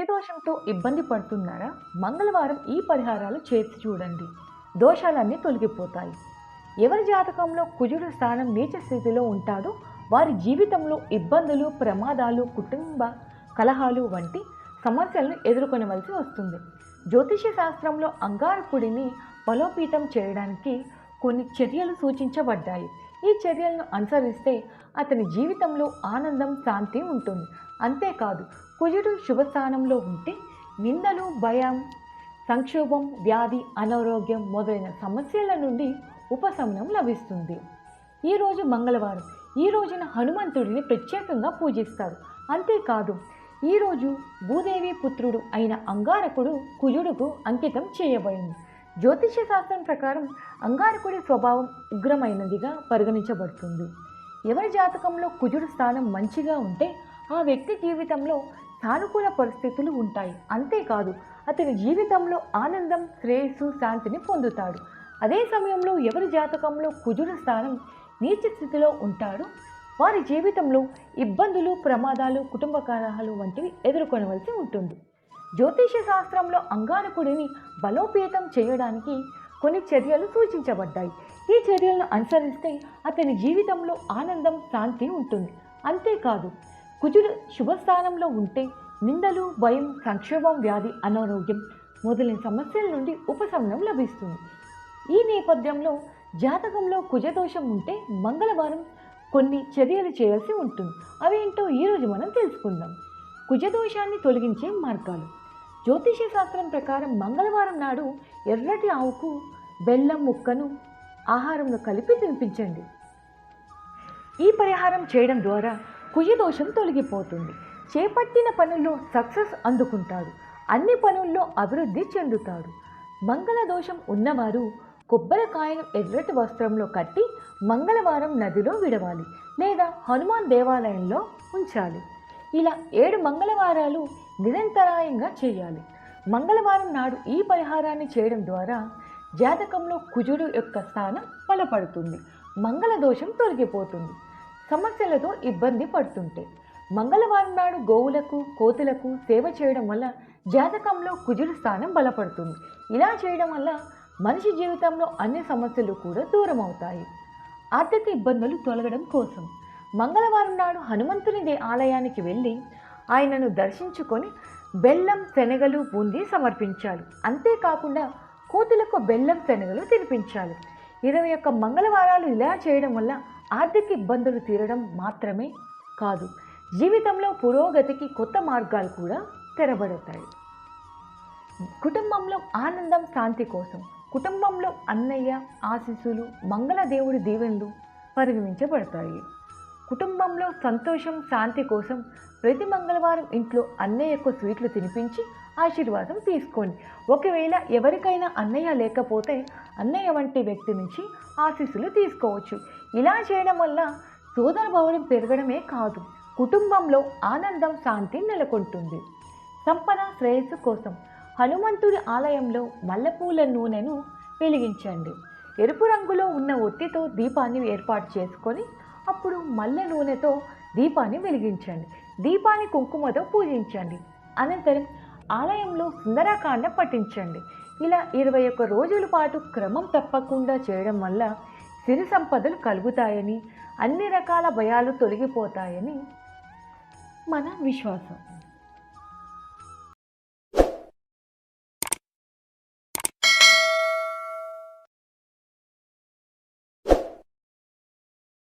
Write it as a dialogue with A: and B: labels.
A: కుజదోషంతో ఇబ్బంది పడుతున్నారా? మంగళవారం ఈ పరిహారాలు చేసి చూడండి. దోషాలన్నీ తొలగిపోతాయి. ఎవరి జాతకంలో కుజుడు స్థానం నీచ స్థితిలో ఉంటాడో వారి జీవితంలో ఇబ్బందులు ప్రమాదాలు కుటుంబ కలహాలు వంటి సమస్యలను ఎదుర్కొనవలసి వస్తుంది. జ్యోతిష శాస్త్రంలో అంగారకుడిని బలోపేతం చేయడానికి కొన్ని చర్యలు సూచించబడ్డాయి. ఈ చర్యలను అనుసరిస్తే అతని జీవితంలో ఆనందం శాంతి ఉంటుంది. అంతేకాదు కుజుడు శుభస్థానంలో ఉంటే నిందలు భయం సంక్షోభం వ్యాధి అనారోగ్యం మొదలైన సమస్యల నుండి ఉపశమనం లభిస్తుంది. ఈరోజు మంగళవారం ఈ రోజున హనుమంతుడిని ప్రత్యేకంగా పూజిస్తారు. అంతేకాదు ఈరోజు భూదేవి పుత్రుడు అయిన అంగారకుడు కుజుడుకు అంకితం చేయబడింది. జ్యోతిష్య శాస్త్రం ప్రకారం అంగారకుడి స్వభావం ఉగ్రమైనదిగా పరిగణించబడుతుంది. ఎవరి జాతకంలో కుజుడు స్థానం మంచిగా ఉంటే ఆ వ్యక్తి జీవితంలో సానుకూల పరిస్థితులు ఉంటాయి. అంతేకాదు అతని జీవితంలో ఆనందం శ్రేయస్సు శాంతిని పొందుతాడు. అదే సమయంలో ఎవరి జాతకంలో కుజుడు స్థానం నీచ స్థితిలో ఉంటాడో? వారి జీవితంలో ఇబ్బందులు ప్రమాదాలు కుటుంబ కలహాలు వంటివి ఎదుర్కొనవలసి ఉంటుంది. జ్యోతిష శాస్త్రంలో అంగారకుడిని బలోపేతం చేయడానికి కొన్ని చర్యలు సూచించబడ్డాయి. ఈ చర్యలను అనుసరిస్తే అతని జీవితంలో ఆనందం శాంతి ఉంటుంది. అంతేకాదు కుజుడు శుభస్థానంలో ఉంటే నిందలు భయం సంక్షోభం వ్యాధి అనారోగ్యం మొదలైన సమస్యల నుండి ఉపశమనం లభిస్తుంది. ఈ నేపథ్యంలో జాతకంలో కుజదోషం ఉంటే మంగళవారం కొన్ని చర్యలు చేయాల్సి ఉంటుంది. అవేంటో ఈరోజు మనం తెలుసుకుందాం. కుజదోషాన్ని తొలగించే మార్గాలు. జ్యోతిష శాస్త్రం ప్రకారం మంగళవారం నాడు ఎర్రటి ఆవుకు బెల్లం ముక్కను ఆహారంలో కలిపి తినిపించండి. ఈ పరిహారం చేయడం ద్వారా కుజదోషం తొలగిపోతుంది. చేపట్టిన పనుల్లో సక్సెస్ అందుకుంటాడు. అన్ని పనుల్లో అభివృద్ధి చెందుతాడు. మంగళ దోషం ఉన్నవారు కొబ్బరికాయను ఎర్రటి వస్త్రంలో కట్టి మంగళవారం నదిలో విడవాలి లేదా హనుమాన్ దేవాలయంలో ఉంచాలి. ఇలా ఏడు మంగళవారాలు నిరంతరాయంగా చేయాలి. మంగళవారం నాడు ఈ పరిహారాన్ని చేయడం ద్వారా జాతకంలో కుజుడు యొక్క స్థానం బలపడుతుంది. మంగళ దోషం తొలగిపోతుంది. సమస్యలతో ఇబ్బంది పడుతుంటే. మంగళవారం నాడు గోవులకు కోతులకు సేవ చేయడం వల్ల జాతకంలో కుజుడు స్థానం బలపడుతుంది. ఇలా చేయడం వల్ల మనిషి జీవితంలో అన్ని సమస్యలు కూడా దూరం అవుతాయి ఆర్థిక ఇబ్బందులు తొలగడం కోసం మంగళవారం నాడు హనుమంతుని దే ఆలయానికి వెళ్ళి ఆయనను దర్శించుకొని బెల్లం శనగలు బూందీ సమర్పించాలి అంతేకాకుండా కోతులకు బెల్లం శనగలు తినిపించాలి ఇరవై ఒక్క మంగళవారాలు ఇలా చేయడం వల్ల ఆర్థిక ఇబ్బందులు తీరడం మాత్రమే కాదు జీవితంలో పురోగతికి కొత్త మార్గాలు కూడా తెరబడతాయి. కుటుంబంలో ఆనందం శాంతి కోసం కుటుంబంలో అన్నయ్య ఆశీస్సులు మంగళదేవుడి దీవెనలు పరిగణించబడతాయి. కుటుంబంలో సంతోషం శాంతి కోసం ప్రతి మంగళవారం ఇంట్లో అన్నయ్యకు స్వీట్లు తినిపించి ఆశీర్వాదం తీసుకోండి. ఒకవేళ ఎవరికైనా అన్నయ్య లేకపోతే అన్నయ్య వంటి వ్యక్తి నుంచి ఆశీస్సులు తీసుకోవచ్చు. ఇలా చేయడం వల్ల సోదర పెరగడమే కాదు కుటుంబంలో ఆనందం శాంతి నెలకొంటుంది. సంపద శ్రేయస్సు కోసం హనుమంతుడి ఆలయంలో మల్లెపూల నూనెను వెలిగించండి. ఎరుపు రంగులో ఉన్న ఒత్తితో దీపాన్ని ఏర్పాటు చేసుకొని అప్పుడు మల్లె నూనెతో దీపాన్ని వెలిగించండి. దీపాన్ని కుంకుమతో పూజించండి. అనంతరం ఆలయంలో సుందరాకాండ పఠించండి. ఇలా ఇరవై ఒక్క రోజుల పాటు క్రమం తప్పకుండా చేయడం వల్ల సిరి సంపదలు కలుగుతాయని అన్ని రకాల భయాలు తొలగిపోతాయని మన విశ్వాసం.